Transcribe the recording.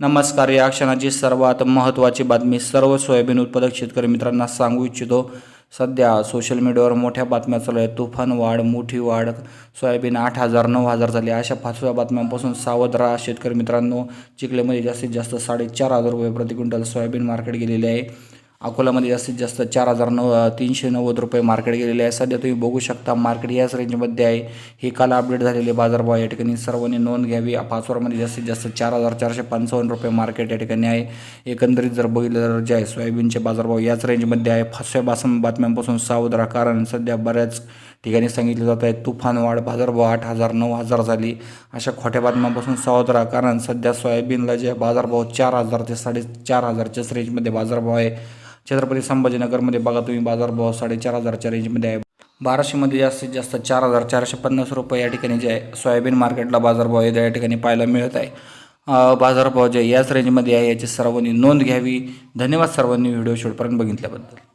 नमस्कार. या क्षणाची सर्वात महत्त्वाची बातमी सर्व सोयाबीन उत्पादक शेतकरी मित्रांना सांगू इच्छितो. सध्या सोशल मीडियावर मोठ्या बातम्या चालू आहेत. तुफान वाढ मोठी वाढ सोयाबीन आठ हजार नऊ हजार झाली. अशा फासव्या बातम्यांपासून सावध राहा. शेतकरी मित्रांनो चिखलेमध्ये जास्तीत जास्त साडेचार हजार रुपये प्रति क्विंटल सोयाबीन मार्केट गेलेले आहे. अकोल्यामध्ये जास्तीत जास्त चार हजार नऊ तीनशे नव्वद रुपये मार्केट गेलेले आहे. सध्या तुम्ही बघू शकता मार्केट याच रेंजमध्ये आहे. हे काल अपडेट झालेले बाजारभाव या ठिकाणी सर्वांनी नोंद घ्यावी. पाचवरमध्ये जास्तीत जास्त चार हजार चारशे पंचावन्न रुपये मार्केट या ठिकाणी आहे. एकंदरीत जर बघितलं तर जे आहे सोयाबीनचे बाजारभाव याच रेंजमध्ये आहे. फासव्या बासम बातम्यांपासून सावध राहा कारण सध्या बऱ्याच ठिकाणी सांगितलं जात आहे तुफान वाढ बाजारभाव आठ हजार नऊ हजार झाली. अशा खोट्या बातम्यांपासून सावध राहा कारण सध्या सोयाबीनला जे बाजारभाव चार हजार ते साडेचार हजारच्याच रेंजमध्ये बाजारभाव आहे. छत्रपती संभाजीनगरमध्ये बघा तुम्ही बाजारभाव साडेचार हजारच्या रेंजमध्ये आहे. बाराशेमध्ये जास्तीत जास्त चार हजार चारशे पन्नास रुपये या ठिकाणी जे आहे सोयाबीन मार्केटला बाजारभाव आहे या ठिकाणी पाहायला मिळत आहे. बाजारभाव जे याच रेंजमध्ये आहे याची सर्वांनी नोंद घ्यावी. धन्यवाद सर्वांनी व्हिडिओ शेवटपर्यंत बघितल्याबद्दल.